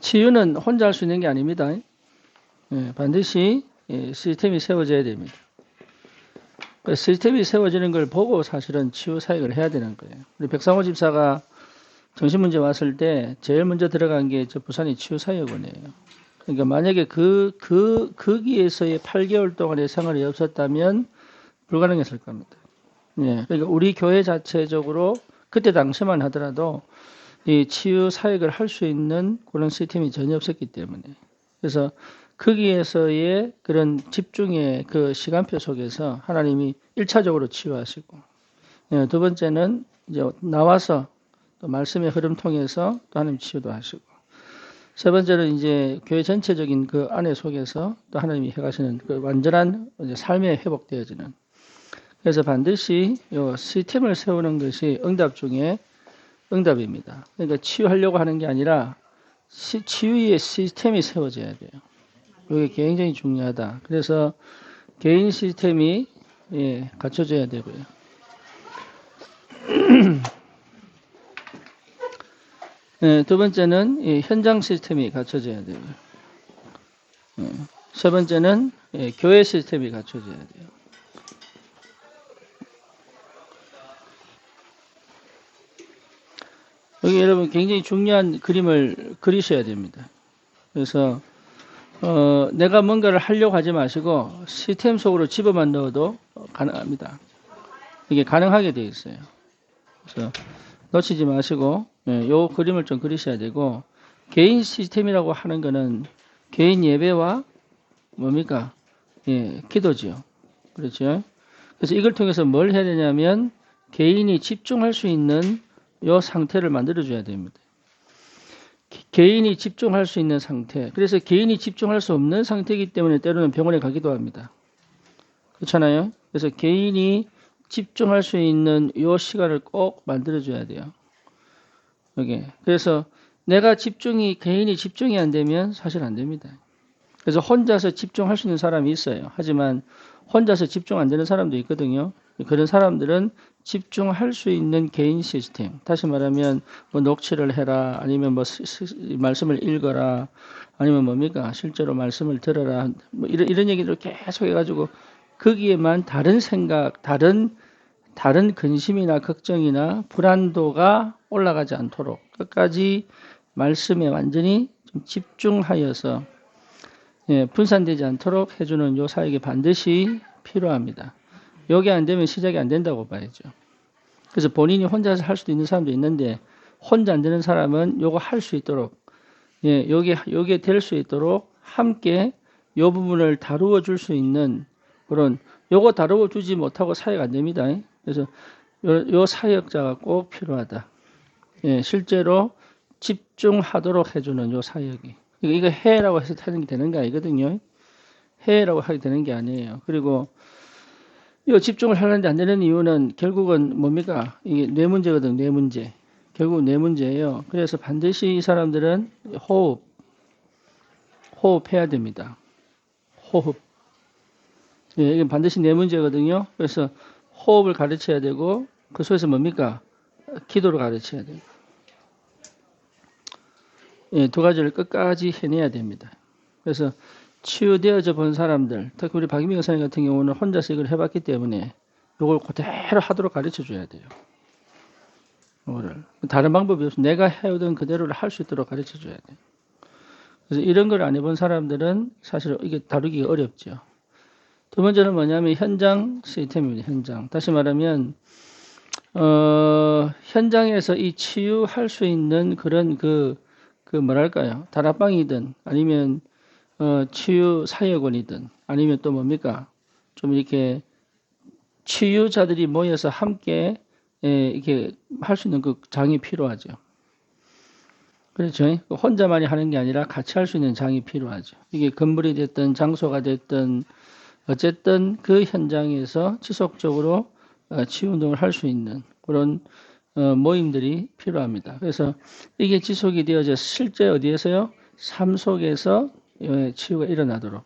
치유는 혼자 할 수 있는 게 아닙니다. 예, 반드시 예, 시스템이 세워져야 됩니다. 그 시스템이 세워지는 걸 보고 사실은 치유 사역을 해야 되는 거예요. 우리 백상호 집사가 정신문제 왔을 때 제일 먼저 들어간 게 저 부산의 치유 사역원이에요. 그러니까 만약에 그, 그, 거기에서의 8개월 동안의 생활이 없었다면 불가능했을 겁니다. 예. 그러니까 우리 교회 자체적으로 그때 당시만 하더라도 이 치유 사역을 할 수 있는 그런 시스템이 전혀 없었기 때문에. 그래서 거기에서의 그런 집중의 그 시간표 속에서 하나님이 1차적으로 치유하시고, 예, 두 번째는 이제 나와서 또 말씀의 흐름 통해서 또 하나님 치유도 하시고, 세 번째는 이제 교회 전체적인 그 안에 속에서 또 하나님이 해가시는 그 완전한 삶에 회복되어지는. 그래서 반드시 요 시스템을 세우는 것이 응답 중에 응답입니다. 그러니까 치유하려고 하는 게 아니라 시, 치유의 시스템이 세워져야 돼요. 이게 굉장히 중요하다. 그래서 개인 시스템이 예, 갖춰져야 되고요. 예, 두 번째는 예, 현장 시스템이 갖춰져야 되고요. 예, 세 번째는 예, 교회 시스템이 갖춰져야 돼요. 여기 여러분 굉장히 중요한 그림을 그리셔야 됩니다. 그래서 어, 내가 뭔가를 하려고 하지 마시고 시스템 속으로 집어만 넣어도 가능합니다. 이게 가능하게 되어 있어요. 그래서 놓치지 마시고 예, 요 그림을 좀 그리셔야 되고 개인 시스템이라고 하는 거는 개인 예배와 뭡니까? 예, 기도죠. 그렇죠? 그래서 이걸 통해서 뭘 해야 되냐면 개인이 집중할 수 있는 요 상태를 만들어 줘야 됩니다. 개인이 집중할 수 있는 상태. 그래서 개인이 집중할 수 없는 상태이기 때문에 때로는 병원에 가기도 합니다. 그렇잖아요? 그래서 개인이 집중할 수 있는 요 시간을 꼭 만들어 줘야 돼요. 여기. 그래서 내가 집중이 개인이 집중이 안 되면 사실 안 됩니다. 그래서 혼자서 집중할 수 있는 사람이 있어요. 하지만 혼자서 집중 안 되는 사람도 있거든요. 그런 사람들은 집중할 수 있는 개인 시스템. 다시 말하면 뭐 녹취를 해라, 아니면 뭐 말씀을 읽어라, 아니면 뭡니까 실제로 말씀을 들어라, 뭐 이런 이런 얘기를 계속 해가지고 거기에만 다른 생각, 다른 다른 근심이나 걱정이나 불안도가 올라가지 않도록 끝까지 말씀에 완전히 좀 집중하여서 예, 분산되지 않도록 해주는 요 사역이 반드시 필요합니다. 여기 안 되면 시작이 안 된다고 봐야죠. 그래서 본인이 혼자서 할 수도 있는 사람도 있는데 혼자 안 되는 사람은 요거 할 수 있도록 예, 여기 여기에 될 수 있도록 함께 요 부분을 다루어 줄 수 있는 그런 요거 다루어 주지 못하고 사역 안 됩니다. 그래서 요, 요 사역자가 꼭 필요하다. 예, 실제로 집중하도록 해주는 요 사역이 이거 해라고 해서 하는 게 되는 게 아니거든요. 해라고 하게 되는 게 아니에요. 그리고 이 집중을 하는데 안 되는 이유는 결국은 뭡니까? 이게 뇌 문제거든, 뇌 문제. 결국 뇌 문제예요. 그래서 반드시 이 사람들은 호흡, 호흡해야 됩니다. 호흡. 예, 이게 반드시 뇌 문제거든요. 그래서 호흡을 가르쳐야 되고, 그 속에서 뭡니까? 기도를 가르쳐야 돼요. 예, 두 가지를 끝까지 해내야 됩니다. 그래서 치유되어져 본 사람들, 특히 우리 박인미 의사님 같은 경우는 혼자서 이걸 해봤기 때문에 이걸 그대로 하도록 가르쳐 줘야 돼요. 이거를. 다른 방법이 없어. 내가 해오던 그대로를 할 수 있도록 가르쳐 줘야 돼요. 그래서 이런 걸 안 해본 사람들은 사실 이게 다루기가 어렵죠. 두 번째는 뭐냐면 현장 시스템입니다. 현장. 다시 말하면 어, 현장에서 이 치유할 수 있는 그런 그, 그 뭐랄까요. 다락방이든 아니면 어, 치유 사역원이든 아니면 또 뭡니까? 좀 이렇게 치유자들이 모여서 함께 예, 이렇게 할 수 있는 그 장이 필요하죠. 그렇죠. 혼자만이 하는 게 아니라 같이 할 수 있는 장이 필요하죠. 이게 건물이 됐든 장소가 됐든 어쨌든 그 현장에서 지속적으로 어, 치유 운동을 할 수 있는 그런 어, 모임들이 필요합니다. 그래서 이게 지속이 되어져 실제 어디에서요? 삶 속에서 치유가 일어나도록.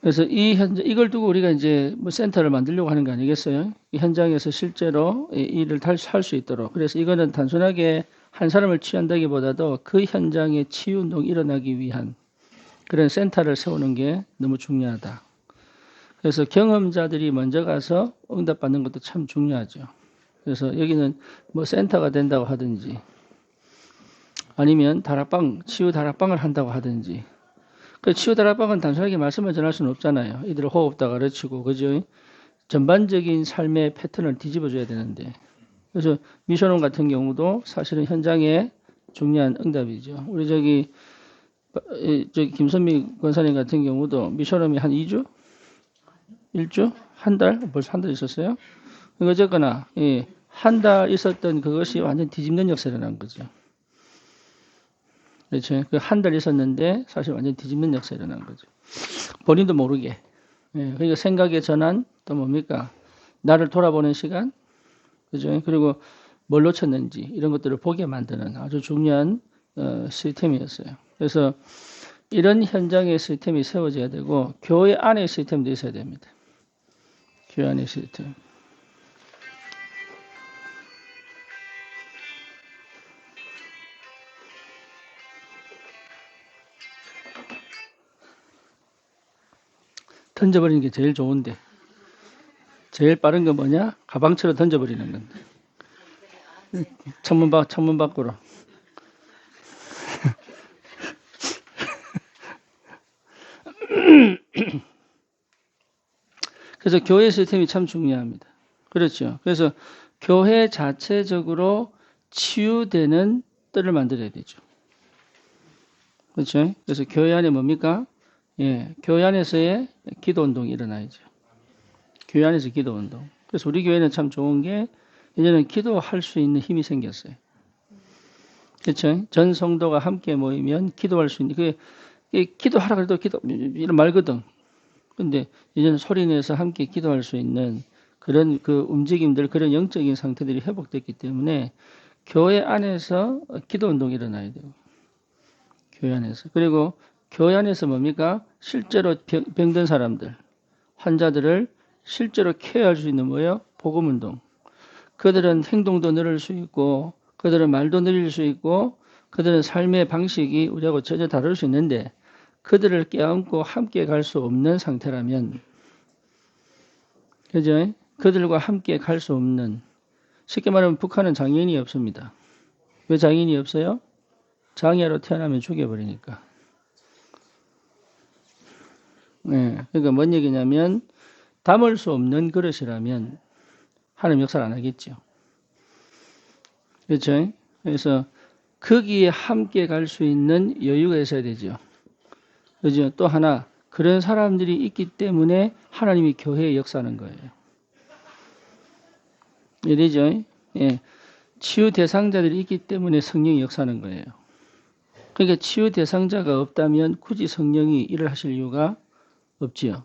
그래서 이 현장, 이걸 두고 우리가 이제 뭐 센터를 만들려고 하는 거 아니겠어요? 이 현장에서 실제로 이 일을 할 수 있도록. 그래서 이거는 단순하게 한 사람을 치유한다기보다도 그 현장에 치유 운동이 일어나기 위한 그런 센터를 세우는 게 너무 중요하다. 그래서 경험자들이 먼저 가서 응답받는 것도 참 중요하죠. 그래서 여기는 뭐 센터가 된다고 하든지 아니면 다락방, 치유 다락방을 한다고 하든지 그 치유 다락방은 단순하게 말씀을 전할 수는 없잖아요. 이들을 호흡다 가르치고 그죠? 전반적인 삶의 패턴을 뒤집어 줘야 되는데 그래서 미션홈 같은 경우도 사실은 현장에 중요한 응답이죠. 우리 저기 저기 김선미 권사님 같은 경우도 미션홈이 한 2주? 1주? 한 달? 벌써 한 달 있었어요? 어쨌거나 예, 한달 있었던 그것이 완전 뒤집는 역사를 난 거죠. 그렇죠. 그 한 달 있었는데 사실 완전 뒤집는 역사가 일어난 거죠. 본인도 모르게. 예, 그러니까 생각의 전환 또 뭡니까? 나를 돌아보는 시간, 그죠? 그리고 뭘 놓쳤는지 이런 것들을 보게 만드는 아주 중요한 어, 시스템이었어요. 그래서 이런 현장의 시스템이 세워져야 되고 교회 안에 시스템도 있어야 됩니다. 교회 안의 시스템. 던져버리는 게 제일 좋은데 제일 빠른 건 뭐냐? 가방처럼 던져버리는 건데 창문 밖 창문 밖으로 그래서 교회 시스템이 참 중요합니다. 그렇죠. 그래서 교회 자체적으로 치유되는 뜰을 만들어야 되죠. 그렇죠. 그래서 교회 안에 뭡니까? 예, 교회 안에서의 기도 운동이 일어나야죠. 교회 안에서 기도 운동. 그래서 우리 교회는 참 좋은 게 이제는 기도할 수 있는 힘이 생겼어요. 그렇죠? 전 성도가 함께 모이면 기도할 수 있는 그게 기도하라 그래도 기도 이런 말거든. 근데 이제는 소리 내서 함께 기도할 수 있는 그런 그 움직임들 그런 영적인 상태들이 회복됐기 때문에 교회 안에서 기도 운동이 일어나야 돼요. 교회 안에서. 그리고 교회 안에서 뭡니까? 실제로 병든 사람들, 환자들을 실제로 케어할 수 있는 뭐예요? 복음 운동. 그들은 행동도 늘을 수 있고, 그들은 말도 늘릴 수 있고, 그들은 삶의 방식이 우리하고 전혀 다를 수 있는데, 그들을 껴안고 함께 갈 수 없는 상태라면, 그죠? 그들과 함께 갈 수 없는, 쉽게 말하면 북한은 장애인이 없습니다. 왜 장애인이 없어요? 장애로 태어나면 죽여버리니까. 네, 그러니까 뭔 얘기냐면 담을 수 없는 그릇이라면 하나님 역사를 안 하겠죠. 그렇죠? 그래서 거기에 함께 갈 수 있는 여유가 있어야 되죠. 그죠? 또 하나 그런 사람들이 있기 때문에 하나님이 교회에 역사하는 거예요. 이래죠? 예. 치유 대상자들이 있기 때문에 성령이 역사하는 거예요. 그러니까 치유 대상자가 없다면 굳이 성령이 일을 하실 이유가 없지요.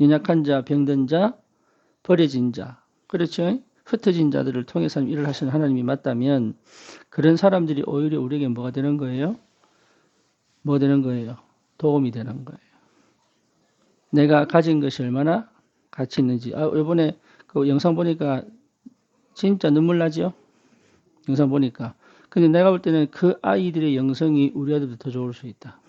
연약한 자, 병든 자, 버려진 자, 그렇죠? 흩어진 자들을 통해서 일을 하시는 하나님이 맞다면 그런 사람들이 오히려 우리에게 뭐가 되는 거예요? 뭐 되는 거예요? 도움이 되는 거예요. 내가 가진 것이 얼마나 가치 있는지. 아, 이번에 그 영상 보니까 진짜 눈물 나죠? 영상 보니까. 근데 내가 볼 때는 그 아이들의 영성이 우리 아들도 더 좋을 수 있다.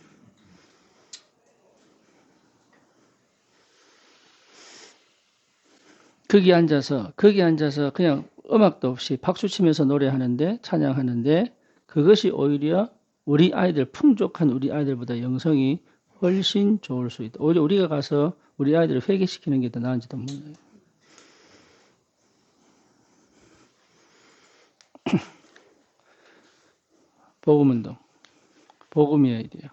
거기 앉아서 거기 앉아서 그냥 음악도 없이 박수 치면서 노래하는데 찬양하는데 그것이 오히려 우리 아이들 풍족한 우리 아이들보다 영성이 훨씬 좋을 수 있다. 오히려 우리가 가서 우리 아이들을 회개시키는 게 더 나은지도 몰라요. 복음운동. 복음이어야 돼요.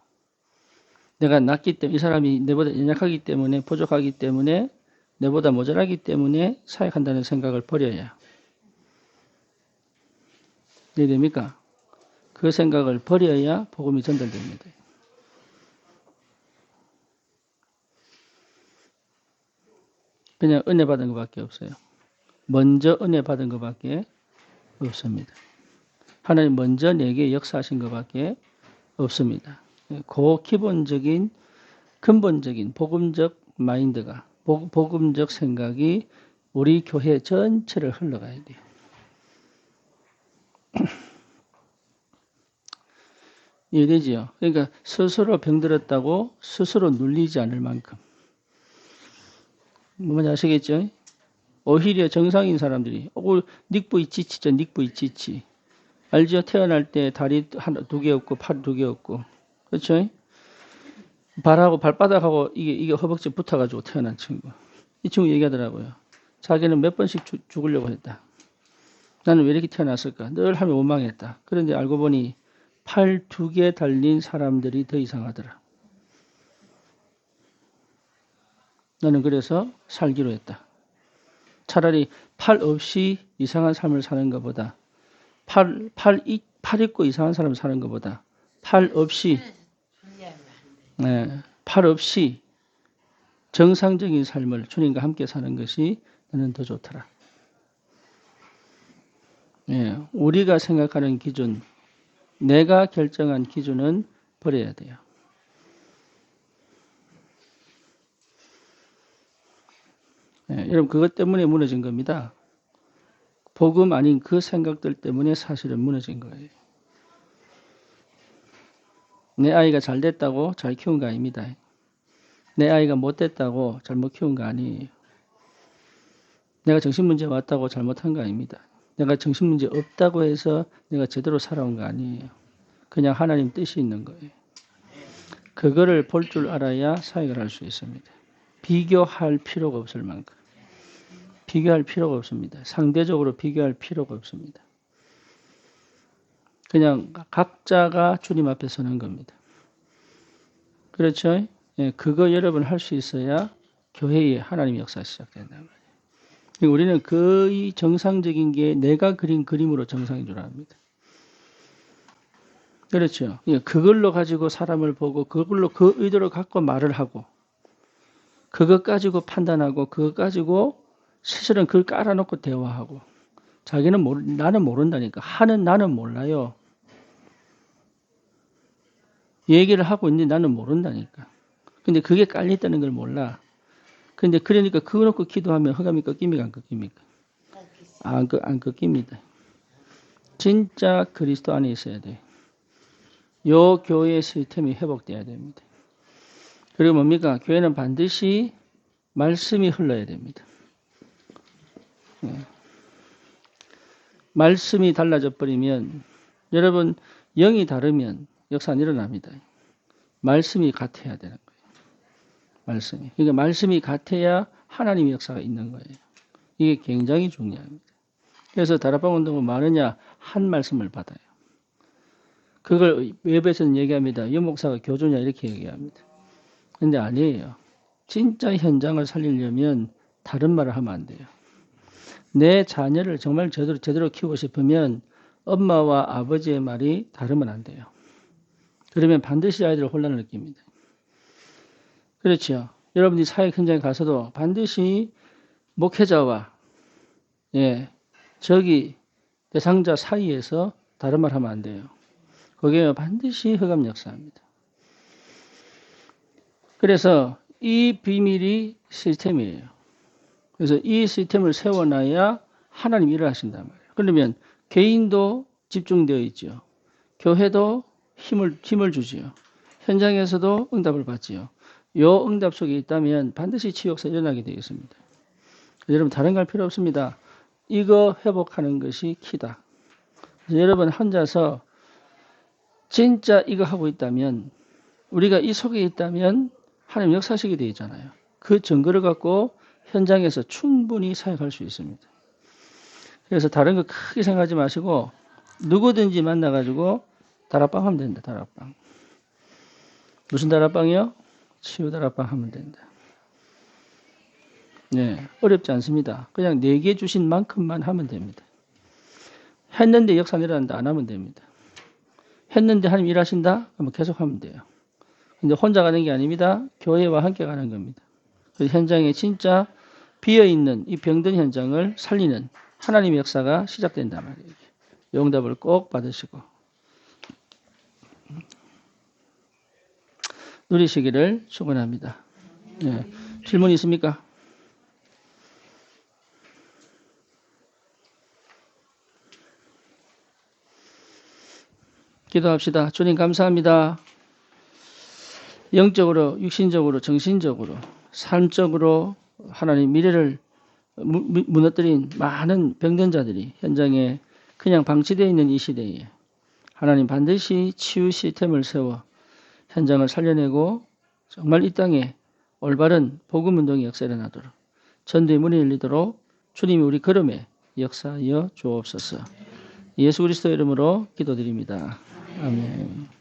내가 낮기 때문에, 이 사람이 내보다 연약하기 때문에, 부족하기 때문에 내보다 모자라기 때문에 사역한다는 생각을 버려야 이해됩니까? 그 생각을 버려야 복음이 전달됩니다. 그냥 은혜 받은 것밖에 없어요. 먼저 은혜 받은 것밖에 없습니다. 하나님 먼저 내게 역사하신 것밖에 없습니다. 그 기본적인 근본적인 복음적 마인드가 복음적 생각이 우리 교회 전체를 흘러가야 돼요. 이해되지요? 그러니까 스스로 병들었다고 스스로 눌리지 않을 만큼. 뭔지 아시겠죠? 오히려 정상인 사람들이, 어, 닉부이 찌치죠, 닉부이 찌치. 알죠? 태어날 때 다리 하나, 두 개 없고, 팔 두 개 없고. 그렇죠? 발하고 발바닥하고 이게, 이게 허벅지 붙어가지고 태어난 친구. 이 친구 얘기하더라고요. 자기는 몇 번씩 죽- 죽으려고 했다. 나는 왜 이렇게 태어났을까? 늘 하면 원망했다. 그런데 알고 보니 팔 두 개 달린 사람들이 더 이상하더라. 나는 그래서 살기로 했다. 차라리 팔 없이 이상한 삶을 사는 것보다 팔, 팔, 이- 팔 있고 이상한 삶을 사는 것보다 팔 없이 네, 팔 없이 정상적인 삶을 주님과 함께 사는 것이 나는 더 좋더라. 예, 우리가 생각하는 기준, 내가 결정한 기준은 버려야 돼요. 예, 여러분 그것 때문에 무너진 겁니다. 복음 아닌 그 생각들 때문에 사실은 무너진 거예요. 내 아이가 잘 됐다고 잘 키운 거 아닙니다. 내 아이가 못 됐다고 잘못 키운 거 아니에요. 내가 정신문제 왔다고 잘못한 거 아닙니다. 내가 정신문제 없다고 해서 내가 제대로 살아온 거 아니에요. 그냥 하나님 뜻이 있는 거예요. 그거를 볼 줄 알아야 사역을 할 수 있습니다. 비교할 필요가 없을 만큼. 비교할 필요가 없습니다. 상대적으로 비교할 필요가 없습니다. 그냥 각자가 주님 앞에 서는 겁니다. 그렇죠? 예, 그거 여러분 할 수 있어야 교회의 하나님 역사 시작된단 말이에요. 그러니까 우리는 거의 정상적인 게 내가 그린 그림으로 정상인 줄 압니다. 그렇죠. 예, 그걸로 가지고 사람을 보고 그걸로 그 의도를 갖고 말을 하고 그것 가지고 판단하고 그것 가지고 스스로는 그걸 깔아놓고 대화하고 자기는 모르, 나는 모른다니까 하는 나는 몰라요. 얘기를 하고 있는데 나는 모른다니까. 근데 그게 깔려있다는 걸 몰라. 근데 그러니까 그거 놓고 기도하면 허감이 꺾입니까 안 꺾입니까? 안, 꺾, 안 꺾입니다. 진짜 그리스도 안에 있어야 돼. 요 교회의 시스템이 회복돼야 됩니다. 그리고 뭡니까? 교회는 반드시 말씀이 흘러야 됩니다. 예. 말씀이 달라져 버리면 여러분 영이 다르면 역사 안 일어납니다. 말씀이 같아야 되는 거예요. 말씀이. 그러니까 말씀이 같아야 하나님의 역사가 있는 거예요. 이게 굉장히 중요합니다. 그래서 다락방 운동은 많으냐 한 말씀을 받아요. 그걸 웹에서는 얘기합니다. 여 목사가 교주냐 이렇게 얘기합니다. 근데 아니에요. 진짜 현장을 살리려면 다른 말을 하면 안 돼요. 내 자녀를 정말 제대로 제대로 키우고 싶으면 엄마와 아버지의 말이 다르면 안 돼요. 그러면 반드시 아이들 혼란을 느낍니다. 그렇죠. 여러분이 사회 현장에 가서도 반드시 목회자와 예 저기 대상자 사이에서 다른 말 하면 안 돼요. 거기에 반드시 허감 역사합니다. 그래서 이 비밀이 시스템이에요. 그래서 이 시스템을 세워놔야 하나님 일을 하신단 말이에요. 그러면 개인도 집중되어 있죠. 교회도 힘을, 힘을 주지요. 현장에서도 응답을 받지요. 요 응답 속에 있다면 반드시 치유역사 일어나게 되겠습니다. 여러분 다른 걸 필요 없습니다. 이거 회복하는 것이 키다. 여러분 혼자서 진짜 이거 하고 있다면 우리가 이 속에 있다면 하나님 역사식이 되어 있잖아요. 그 증거를 갖고 현장에서 충분히 사역할 수 있습니다. 그래서 다른 거 크게 생각하지 마시고 누구든지 만나가지고 다락방 하면 된다. 다락방. 무슨 다락방이요? 치유 다락방 하면 된다. 네, 어렵지 않습니다. 그냥 내게 주신 만큼만 하면 됩니다. 했는데 역사 일어난다 안 하면 됩니다. 했는데 하나님 일하신다? 그러면 계속 하면 돼요. 근데 혼자 가는 게 아닙니다. 교회와 함께 가는 겁니다. 그래서 현장에 진짜 비어 있는 이 병든 현장을 살리는 하나님의 역사가 시작된단 말이에요. 영답을 꼭 받으시고 누리시기를 축원합니다. 네. 질문 있습니까? 기도합시다. 주님 감사합니다. 영적으로, 육신적으로, 정신적으로, 삶적으로 하나님 미래를 무너뜨린 많은 병든 자들이 현장에 그냥 방치되어 있는 이 시대에 하나님 반드시 치유 시스템을 세워 현장을 살려내고 정말 이 땅에 올바른 복음 운동의 역사가 일어나도록 전도의 문이 열리도록 주님이 우리 걸음에 역사하여 주옵소서. 예수 그리스도 이름으로 기도드립니다. 아멘.